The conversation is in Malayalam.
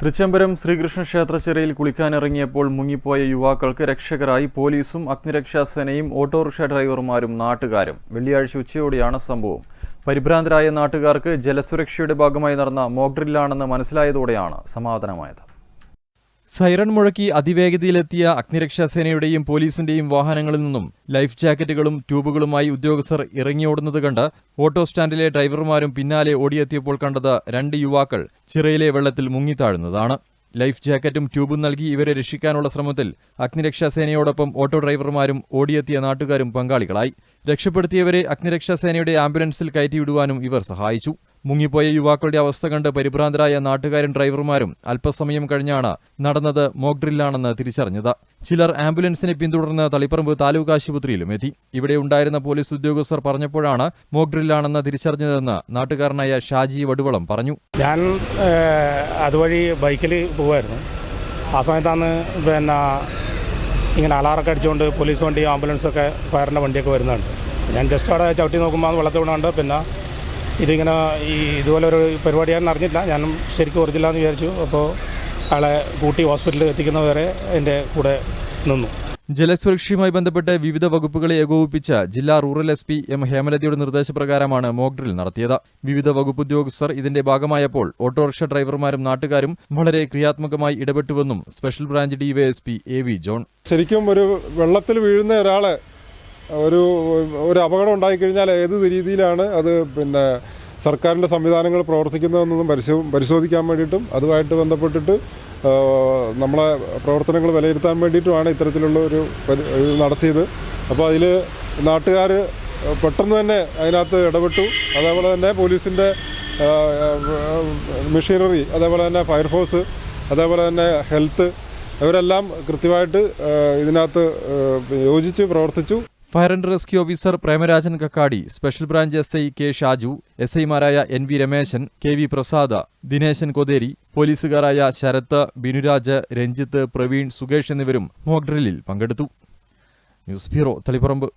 തൃച്ചംബരം ശ്രീകൃഷ്ണ ക്ഷേത്ര ചിറയിൽ കുളിക്കാനിറങ്ങിയപ്പോൾ മുങ്ങിപ്പോയ യുവാക്കൾക്ക് രക്ഷകരായി പോലീസും അഗ്നിരക്ഷാസേനയും ഓട്ടോറിക്ഷ ഡ്രൈവർമാരും നാട്ടുകാരും. വെള്ളിയാഴ്ച ഉച്ചയോടെയാണ് സംഭവം. പരിഭ്രാന്തരായ നാട്ടുകാർക്ക് ജലസുരക്ഷയുടെ ഭാഗമായി നടന്ന മോക്ഡ്രില്ലാണെന്ന് മനസ്സിലായതോടെയാണ് സമാധാനമായത്. സൈറൺ മുഴക്കി അതിവേഗതയിലെത്തിയ അഗ്നിരക്ഷാസേനയുടെയും പോലീസിന്റെയും വാഹനങ്ങളിൽ നിന്നും ലൈഫ് ജാക്കറ്റുകളും ട്യൂബുകളുമായി ഉദ്യോഗസ്ഥർ ഇറങ്ങിയോടുന്നത് കണ്ട് ഓട്ടോ സ്റ്റാൻഡിലെ ഡ്രൈവർമാരും പിന്നാലെ ഓടിയെത്തിയപ്പോൾ കണ്ടത് രണ്ട് യുവാക്കൾ ചിറയിലെ വെള്ളത്തിൽ മുങ്ങിത്താഴുന്നതാണ് ലൈഫ് ജാക്കറ്റും ട്യൂബും നൽകി ഇവരെ രക്ഷിക്കാനുള്ള ശ്രമത്തിൽ അഗ്നിരക്ഷാസേനയോടൊപ്പം ഓട്ടോ ഡ്രൈവർമാരും ഓടിയെത്തിയ നാട്ടുകാരും പങ്കാളികളായി. രക്ഷപ്പെടുത്തിയവരെ അഗ്നിരക്ഷാസേനയുടെ ആംബുലൻസിൽ കയറ്റിവിടുവാനും ഇവർ സഹായിച്ചു. മുങ്ങിപ്പോയ യുവാക്കളുടെ അവസ്ഥ കണ്ട് പരിഭ്രാന്തരായ നാട്ടുകാരും ഡ്രൈവർമാരും അല്പസമയം കഴിഞ്ഞാണ് നടന്നത് മോക്ഡ്രില്ലാണെന്ന് തിരിച്ചറിഞ്ഞത്. ചിലർ ആംബുലൻസിനെ പിന്തുടർന്ന് തളിപ്പറമ്പ് താലൂക്ക് ആശുപത്രിയിലും എത്തി. ഇവിടെ ഉണ്ടായിരുന്ന പോലീസ് ഉദ്യോഗസ്ഥർ പറഞ്ഞപ്പോഴാണ് മോക്ഡ്രില്ലാണെന്ന് തിരിച്ചറിഞ്ഞതെന്ന് നാട്ടുകാരനായ ഷാജി വടുവളം പറഞ്ഞു. ഞാൻ അതുവഴി ബൈക്കിൽ പോവായിരുന്നു. ആ സമയത്താണ് പിന്നെ ഇങ്ങനെ അലാറൊക്കെ അടിച്ചുകൊണ്ട് പോലീസ് വണ്ടി ആംബുലൻസൊക്കെ ഫയറിന്റെ വണ്ടിയൊക്കെ വരുന്നുണ്ട്. ഞാൻ ജസ്റ്റ് അവിടെ ചവിട്ടി നോക്കുമ്പോൾ വെള്ളത്തിൽ വീണുണ്ട് പിന്നെ ഇതിങ്ങനെ ഈ ഇതുപോലെ ഒരു പരിപാടിയാണെന്ന് അറിഞ്ഞില്ല ഞാൻ ശരിക്കും ഒറിജിനലാന്ന് വിചാരിച്ചു. അപ്പോൾ അയാളെ കൂട്ടി ഹോസ്പിറ്റലിൽ എത്തിക്കുന്നവരെ എന്റെ കൂടെ നിന്നു. ജലസുരക്ഷയുമായി ബന്ധപ്പെട്ട് വിവിധ വകുപ്പുകളെ ഏകോപിപ്പിച്ച ജില്ലാ റൂറൽ എസ് പി എം ഹേമലതയുടെ നിർദ്ദേശപ്രകാരമാണ് മോക്ഡ്രിൽ നടത്തിയത്. വിവിധ വകുപ്പ് ഉദ്യോഗസ്ഥർ ഇതിന്റെ ഭാഗമായപ്പോൾ ഓട്ടോറിക്ഷ ഡ്രൈവർമാരും നാട്ടുകാരും വളരെ ക്രിയാത്മകമായി ഇടപെട്ടുവെന്നും special branch DYSP A V John. ശരിക്കും ഒരു വെള്ളത്തിൽ വീഴുന്ന ഒരാളെ ഒരു ഒരു അപകടം ഉണ്ടായിക്കഴിഞ്ഞാൽ ഏത് രീതിയിലാണ് അത് പിന്നെ സർക്കാരിന്റെ സംവിധാനങ്ങൾ പ്രവർത്തിക്കുന്നതെന്നൊന്നും പരിശോ പരിശോധിക്കാൻ വേണ്ടിയിട്ടും അതുമായിട്ട് ബന്ധപ്പെട്ടിട്ട് നമ്മളെ പ്രവർത്തനങ്ങൾ വിലയിരുത്താൻ വേണ്ടിയിട്ടുമാണ് ഇത്തരത്തിലുള്ള ഒരു നടത്തിയത്. അപ്പോൾ അതിൽ നാട്ടുകാർ പെട്ടെന്ന് തന്നെ അതിനകത്ത് ഇടപെട്ടു. അതേപോലെ തന്നെ പോലീസിന്റെ മെഷീനറി അതേപോലെ തന്നെ ഫയർഫോഴ്സ് അതേപോലെ തന്നെ ഹെൽത്ത് ഇവരെല്ലാം കൃത്യമായിട്ട് ഇതിനകത്ത് യോജിച്ച് പ്രവർത്തിച്ചു. Fire and rescue officer Premarajan Kakkadi special branch S I K Shaju S ഐമാരായ N V Rameshan K V Prasad Dineshan Kotheri പോലീസുകാരായ Sarath Binuraj Ranjith Praveen Sukesh എന്നിവരും മോക്ക് ഡ്രില്ലിൽ പങ്കെടുത്തു. News bureau Taliparamba.